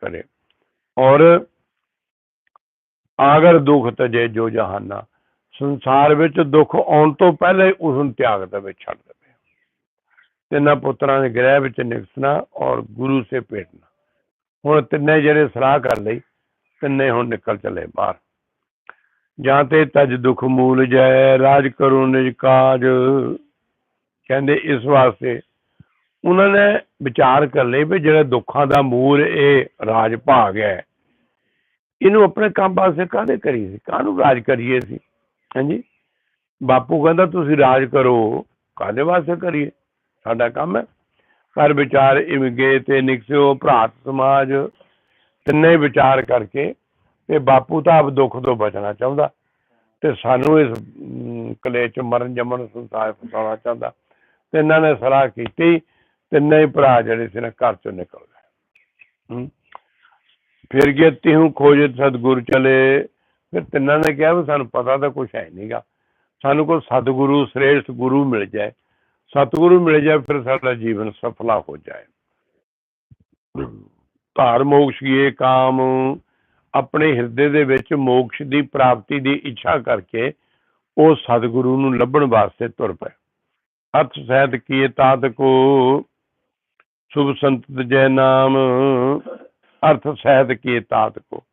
ਕਰੇ। ਔਰ ਆਗਰ ਦੁਖ ਤਜੇ ਜੋ ਜਹਾਨਾ, ਸੰਸਾਰ ਵਿੱਚ ਦੁੱਖ ਆਉਣ ਤੋਂ ਪਹਿਲਾਂ ਹੀ ਉਸ ਨੂੰ ਤਿਆਗ ਦੇਵੇ, ਛੱਡ ਦੇਵੇ। ਤਿੰਨਾਂ ਪੁੱਤਰਾਂ ਦੇ ਗ੍ਰਹਿ ਵਿੱਚ ਨਿਕਸਣਾ ਔਰ ਗੁਰੂ ਸੇ ਭੇਟਣਾ। ਹੁਣ ਤਿੰਨੇ ਜਿਹੜੇ ਸਲਾਹ ਕਰ ਲਈ, ਤਿੰਨੇ ਹੁਣ ਨਿਕਲ ਚਲੇ ਬਾਹਰ। ਜਾਂ ਤੇ ਤਜ ਦੁਖ ਮੂਲ ਜੈ, ਰਾਜ ਕਰੋ ਨਿਜ ਕਾਜ। ਕਹਿੰਦੇ ਇਸ ਵਾਸਤੇ ਉਹਨਾਂ ਨੇ ਵਿਚਾਰ ਕਰ ਲਈ ਵੀ ਜਿਹੜਾ ਦੁੱਖਾਂ ਦਾ ਮੂਲ ਇਹ ਰਾਜ ਭਾਗ ਹੈ ਇਹਨੂੰ ਆਪਣੇ ਕੰਮ ਵਾਸਤੇ ਕਾਹਦੇ ਕਰੀ ਸੀ? ਕਾਹਨੂੰ ਰਾਜ ਕਰੀਏ ਸੀ ਹਾਂਜੀ? ਬਾਪੂ ਕਹਿੰਦਾ ਤੁਸੀਂ ਰਾਜ ਕਰੋ ਕਾਹਦੇ ਵਾਸਤੇ ਕਰੀਏ? ਸਾਡਾ ਕੰਮ ਹੈ। ਕਰ ਵਿਚਾਰ ਇਵੇਂ ਤੇ ਨਿਕਸਿਓ ਭਰਾਤ ਸਮਾਜ ਤਿੰਨੇ ਵਿਚਾਰ ਕਰਕੇ ਤੇ ਬਾਪੂ ਤਾਂ ਆਪ ਦੁੱਖ ਤੋਂ ਬਚਣਾ ਚਾਹੁੰਦਾ ਤੇ ਸਾਨੂੰ ਇਸ ਅਮ, ਕਲੇਸ਼ ਚ ਮਰਨ ਜੰਮਣ ਸੰਸਾਰ ਫਸਾਉਣਾ ਚਾਹੁੰਦਾ। ਤੇ ਇਹਨਾਂ ਨੇ ਸਲਾਹ ਕੀਤੀ ਤਿੰਨੇ ਹੀ ਭਰਾ ਜਿਹੜੇ ਸੀ ਨਾ ਘਰ ਚੋਂ ਨਿਕਲ ਗਏ। ਫਿਰ ਗਿਆ ਤਿਹੂ ਖੋਜ ਸਤਗੁਰ ਚਲੇ। ਫਿਰ ਤਿੰਨਾਂ ਨੇ ਕਿਹਾ ਵੀ ਸਾਨੂੰ ਪਤਾ ਤਾਂ ਕੁਝ ਹੈ ਨਹੀਂਗਾ ਸਾਨੂੰ ਕੋਈ ਸਤਿਗੁਰੂ, ਸ੍ਰੇਸ਼ਟ ਗੁਰੂ ਮਿਲ ਜਾਏ। ਸਤਿਗੁਰੂ ਮਿਲ ਜਾਏ ਫਿਰ ਸਾਡਾ ਜੀਵਨ ਸਫਲਾ ਹੋ ਜਾਏ। ਧਾਰ ਮੋਕਸ਼ ਇਹ ਕਾਮ। ਆਪਣੇ ਹਿਰਦੇ ਦੇ ਵਿੱਚ ਮੋਕਸ਼ ਦੀ ਪ੍ਰਾਪਤੀ ਦੀ ਇੱਛਾ ਕਰਕੇ ਉਹ ਸਤਿਗੁਰੂ ਨੂੰ ਲੱਭਣ ਵਾਸਤੇ ਤੁਰ ਪਏ। ਅਰਥ ਸਹਿਤ ਕੀਏ ਤਾਤ ਕੋ ਸੁਭ ਸੰਤ ਜੈ ਨਾਮ, ਅਰਥ ਸਹਿਤ ਕੀ ਤਾਤ ਕੋ।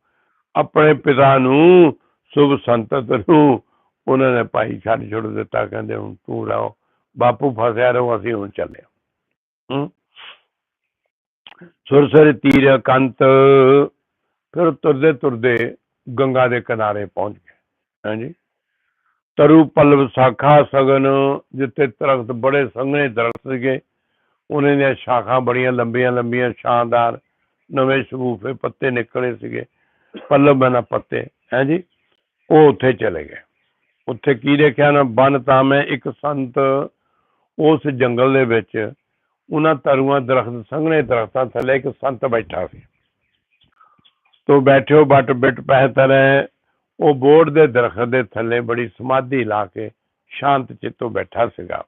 ਆਪਣੇ ਪਿਤਾ ਨੂੰ ਸੁਭ ਸੰਤਤ ਨੂੰ ਉਹਨਾਂ ਨੇ ਭਾਈ ਛੱਡ ਛੁੱਟ ਦਿੱਤਾ, ਕਹਿੰਦੇ ਹੁਣ ਤੂੰ ਰਹੋ, ਬਾਪੂ ਫਸਿਆ ਰਹੋ, ਅਸੀਂ ਹੁਣ ਚੱਲੇ ਹੂੰ। ਸੁਰਸਰ ਤੀਰ ਕੰਤ ਫਿਰ ਤੁਰਦੇ ਤੁਰਦੇ ਗੰਗਾ ਦੇ ਕਿਨਾਰੇ ਪਹੁੰਚ ਗਏ। ਹਾਂਜੀ। ਤਰੂ ਪਲਵ ਸਾਖਾ ਸਗਨ, ਜਿੱਥੇ ਦਰਖਤ ਬੜੇ ਸੰਘਣੇ ਦਰਖਤ ਸੀਗੇ ਉਹਨਾਂ ਦੀਆਂ ਸ਼ਾਖਾਂ ਬੜੀਆਂ ਲੰਬੀਆਂ ਲੰਬੀਆਂ, ਸ਼ਾਨਦਾਰ, ਨਵੇਂ ਸ਼ਗੂਫੇ ਪੱਤੇ ਨਿਕਲੇ ਸੀਗੇ, ਪੱਲਵ ਬਨਾ ਪੱਤੇ, ਹੈ ਜੀ? ਉਹ ਉੱਥੇ ਚਲੇ ਗਏ। ਉੱਥੇ ਕੀ ਦੇਖਿਆ ਨਾ, ਬਨ ਤਾਂ ਮੈਂ ਇੱਕ ਸੰਤ ਉਸ ਜੰਗਲ ਦੇ ਵਿੱਚ ਉਹਨਾਂ ਤਰੂਆਂ ਦਰਖਤ ਸੰਘਣੇ ਦਰਖਤਾਂ ਥੱਲੇ ਇੱਕ ਸੰਤ ਬੈਠਾ ਸੀ। ਤੋ ਬੈਠਿਓ ਬਟ ਬਿਟ ਪਹਿ ਤਰੈ ਉਹ ਬੋਰਡ ਦੇ ਦਰਖਤ ਦੇ ਥੱਲੇ ਬੜੀ ਸਮਾਧੀ ਲਾ ਕੇ ਸ਼ਾਂਤ ਚਿੱਤੋਂ ਬੈਠਾ ਸੀਗਾ।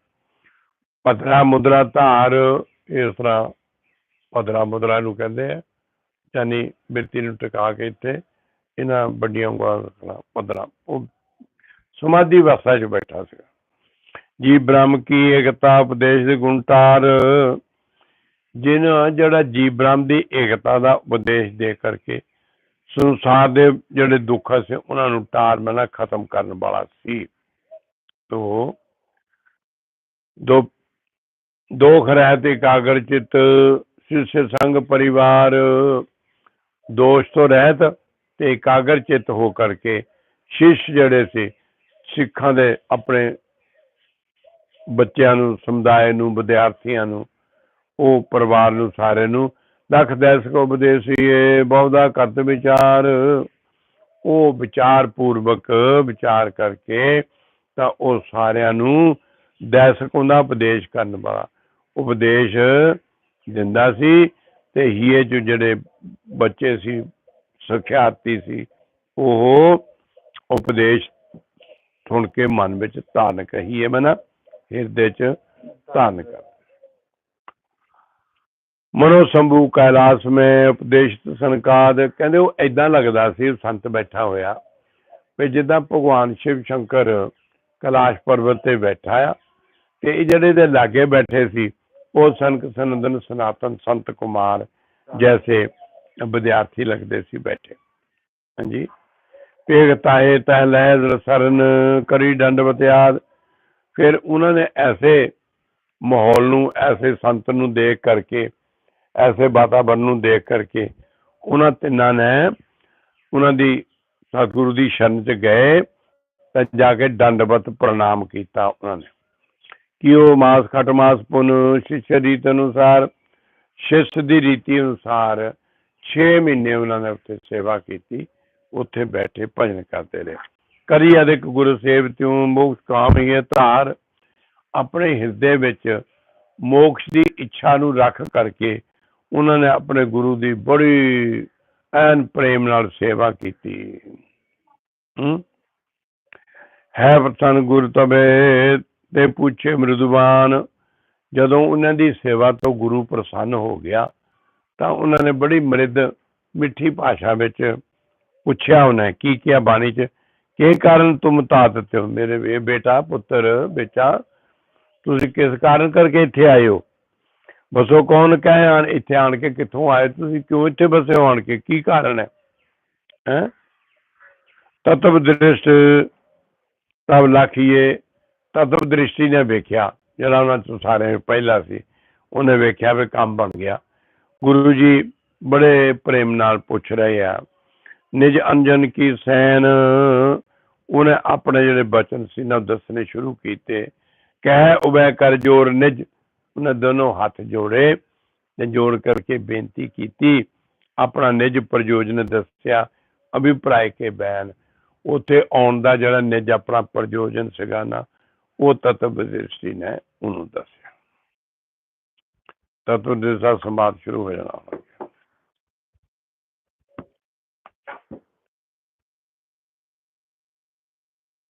ਪਤਰਾ ਮੁਦਰਾ ਧਾਰ, ਇਸ ਤਰ੍ਹਾਂ ਪਦਰਾ ਮੁਦਰਾ ਨੂੰ ਕਹਿੰਦੇ ਆ। ਯਾਨੀ ਬਿਰਤੀ ਨੂੰ ਟਿਕਾ ਕੇ ਇੱਥੇ ਇਹਨਾਂ ਵੱਡੀਆਂ ਉਂਗਲਾਂ ਰੱਖਣਾ ਪਦਰਾ ਉਹ ਸਮਾਧੀ ਅਵਸਥਾ 'ਚ ਬੈਠਾ ਸੀਗਾ। ਜੀ ਬ੍ਰਹਮ ਕੀ ਏਕਤਾ ਉਪਦੇਸ਼ ਦੇ ਗੁਣਤਾਰ ਜਿਨ ਜਿਹੜਾ ਜੀ ਬ੍ਰਹਮ ਦੀ ਏਕਤਾ ਦਾ ਉਪਦੇਸ਼ ਦੇ ਕਰਕੇ ਸੰਸਾਰ ਦੇ ਜਿਹੜੇ ਦੁੱਖ ਸੀ, ਉਹਨਾਂ ਨੂੰ ਟਾਰ ਮਨਾ ਖਤਮ ਕਰਨ ਵਾਲਾ ਸੀ। ਤੋ ਦੋ ਦੋ ਖਰੈ ਤੇ ਕਾਗਰ ਚਿਤ ਸਿਸ ਸੰਗ ਪਰਿਵਾਰ, ਦੋਸ਼ ਤੋਂ ਰਹਿਤ ਤੇ ਕਾਗਰ ਚਿਤ ਹੋ ਕਰਕੇ ਸ਼ਿਸ਼ ਜਿਹੜੇ ਸੀ, ਸਿੱਖਾਂ ਦੇ ਆਪਣੇ ਬੱਚਿਆਂ ਨੂੰ, ਸਮੁਦਾਇ ਨੂੰ, ਵਿਦਿਆਰਥੀਆਂ ਨੂੰ, ਉਹ ਪਰਿਵਾਰ ਨੂੰ ਸਾਰੇ ਨੂੰ, ਲਖ ਦੇਸ ਕੋ ਉਪਦੇਸੀਏ ਬਹੁਦਾ ਕਰਤ ਵਿਚਾਰ। ਉਹ ਵਿਚਾਰ ਪੂਰਵਕ ਵਿਚਾਰ ਕਰਕੇ ਤਾਂ ਉਹ ਸਾਰਿਆਂ ਨੂੰ ਦੈਸਕੋਂ ਦਾ ਉਪਦੇਸ਼ ਕਰਨ ਵਾਲਾ। ਉਪਦੇਸ਼ ਦਿੰਦਾ ਸੀ ਤੇ ਹੀਏ ਚ ਜਿਹੜੇ ਬੱਚੇ ਸੀ, ਸਿਖਿਆਰਥੀ ਸੀ, ਉਹ ਉਪਦੇਸ਼ ਸੁਣ ਕੇ ਮਨ ਵਿੱਚ ਧਾਰਨ ਕਹੀਏ ਮਨਾ ਹਿਰਦੇ ਚ ਧਾਰਨ ਕਰ ਮਨੋ ਸੰਭੂ ਕੈਲਾਸ ਮੇ ਉਪਦੇਸ਼ਿਤ ਸੰਕਾਦ, ਕਹਿੰਦੇ ਉਹ ਐਦਾਂ ਲੱਗਦਾ ਸੀ, ਸੰਤ ਬੈਠਾ ਹੋਇਆ, ਵੀ ਜਿੱਦਾਂ ਭਗਵਾਨ ਸ਼ਿਵ ਸ਼ੰਕਰ ਕੈਲਾਸ਼ ਪਰਬਤ ਤੇ ਬੈਠਾ ਆ, ਤੇ ਇਹ ਜਿਹੜੇ ਦੇ ਲਾਗੇ ਬੈਠੇ ਸੀ ਉਹ ਸੰਕ ਸਨੰਦਨ ਸਨਾਤਨ ਸੰਤ ਕੁਮਾਰ ਜੈਸੇ ਵਿਦਿਆਰਥੀ ਲੱਗਦੇ ਸੀ ਬੈਠੇ। ਹਾਂਜੀ। ਪੇਗ ਤਾਏ ਤਹ ਲੈ ਸਰਨ ਕਰੀ ਦੰਡਵਤ ਆਦ ਫਿਰ ਉਹਨਾਂ ਨੇ ਐਸੇ ਮਾਹੌਲ ਨੂੰ, ਐਸੇ ਸੰਤ ਨੂੰ ਦੇਖ ਕਰਕੇ, ਐਸੇ ਵਾਤਾਵਰਨ ਨੂੰ ਦੇਖ ਕਰਕੇ ਉਹਨਾਂ ਤਿੰਨਾਂ ਨੇ ਉਹਨਾਂ ਦੀ ਸਤਿਗੁਰੂ ਦੀ ਸ਼ਰਨ ਚ ਗਏ ਤਾਂ ਜਾ ਕੇ ਦੰਡਵਤ ਪ੍ਰਣਾਮ ਕੀਤਾ ਉਹਨਾਂ ਨੇ। ਕਿ ਉਹ ਮਾਸ ਖਟ ਮਾਸ ਪੁਨ ਸ਼ਿਸ਼ ਰੀਤ ਅਨੁਸਾਰ, ਸ਼ਿਸ਼ ਦੀ ਰੀਤੀ ਅਨੁਸਾਰ 6 ਮਹੀਨੇ ਉਹਨਾਂ ਨੇ ਉੱਥੇ ਸੇਵਾ ਕੀਤੀ, ਉੱਥੇ ਬੈਠੇ ਭਜਨ ਕਰਦੇ ਰਹੇ। ਕਰੀ ਅਦਿਕ ਗੁਰੂ ਸੇਵ ਤਿਉ, ਮੋਕਸ਼ ਕਾਮ ਧਾਰ। ਆਪਣੇ ਹਿਰਦੇ ਵਿੱਚ ਮੋਕਸ਼ ਦੀ ਇੱਛਾ ਨੂੰ ਰੱਖ ਕਰਕੇ ਉਹਨਾਂ ਨੇ ਆਪਣੇ ਗੁਰੂ ਦੀ ਬੜੀ ਐਨ ਪ੍ਰੇਮ ਨਾਲ ਸੇਵਾ ਕੀਤੀ। ਹੂੰ? ਹੈ ਵਤਨ ਗੁਰ ਤਬੇ ਤੇ ਪੁੱਛੇ ਮ੍ਰਿਦੁਵਾਨ ਜਦੋਂ ਉਹਨਾਂ ਦੀ ਸੇਵਾ ਤੋਂ ਗੁਰੂ ਪ੍ਰਸੰਨ ਹੋ ਗਿਆ, ਤਾਂ ਉਹਨਾਂ ਨੇ ਬੜੀ ਮ੍ਰਿਦ ਮਿੱਠੀ ਭਾਸ਼ਾ ਵਿੱਚ ਪੁੱਛਿਆ ਉਹਨੇ, ਕੀ ਕਿਹਾ ਬਾਣੀ ਚ? ਕੀ ਕਾਰਨ ਤੁਮ ਤਾਤ ਤੇ ਹੋ ਮੇਰੇ ਇਹ ਬੇਟਾ ਪੁੱਤਰ ਬੇਟਾ, ਤੁਸੀਂ ਕਿਸ ਕਾਰਨ ਕਰਕੇ ਇੱਥੇ ਆਏ ਹੋ? ਬਸੋ ਕੌਣ ਕਹੇ ਆਣ, ਇੱਥੇ ਆਣ ਕੇ ਕਿੱਥੋਂ ਆਏ? ਤੁਸੀਂ ਕਿਉਂ ਇੱਥੇ ਬਸੇ ਆਣ ਕੇ? ਕੀ ਕਾਰਨ ਹੈ? ਹੈ? ਤਤਵ ਦ੍ਰਿਸ਼ਟ ਤਬ ਲਾਖੀਏ ਤਤਵ ਦ੍ਰਿਸ਼ਟੀ ਨੇ ਵੇਖਿਆ, ਜਿਹੜਾ ਉਹਨਾਂ ਤੋਂ ਸਾਰਿਆਂ ਨੂੰ ਪਹਿਲਾ ਸੀ, ਉਹਨੇ ਵੇਖਿਆ ਵੀ ਕੰਮ ਬਣ ਗਿਆ। ਗੁਰੂ ਜੀ ਬੜੇ ਪ੍ਰੇਮ ਨਾਲ ਪੁੱਛ ਰਹੇ ਆ, ਨਿਜ ਅੰਜਨ ਕੀ ਸੈਨ ਉਹਨੇ ਆਪਣੇ ਜਿਹੜੇ ਬਚਨ ਸੀ, ਨਾ ਉਹ ਦੱਸਣੇ ਸ਼ੁਰੂ ਕੀਤੇ। ਕਹਿ, ਉਬੈ ਕਰ ਜੋਰ ਨਿਜ। ਉਹਨੇ ਦੋਨੋਂ ਹੱਥ ਜੋੜੇ ਤੇ ਜੋੜ ਕਰਕੇ ਬੇਨਤੀ ਕੀਤੀ। ਆਪਣਾ ਨਿਜ ਪ੍ਰਯੋਜਨ ਦੱਸਿਆ, ਅਭਿਪਰਾਇ ਕੇ ਬੈਨ। ਉਥੇ ਆਉਣ ਦਾ ਜਿਹੜਾ ਨਿਜ ਆਪਣਾ ਪ੍ਰਯੋਜਨ ਸੀਗਾ ਨਾ ਉਹ ਤਤਵ ਦ੍ਰਿਸ਼ਟੀ ਨੇ ਉਹਨੂੰ ਦੱਸਿਆ ਤਤਵ ਦ੍ਰਿਸ਼ਟੀ ਸੰਵਾਦ ਸ਼ੁਰੂ ਹੋ ਜਾਣਾ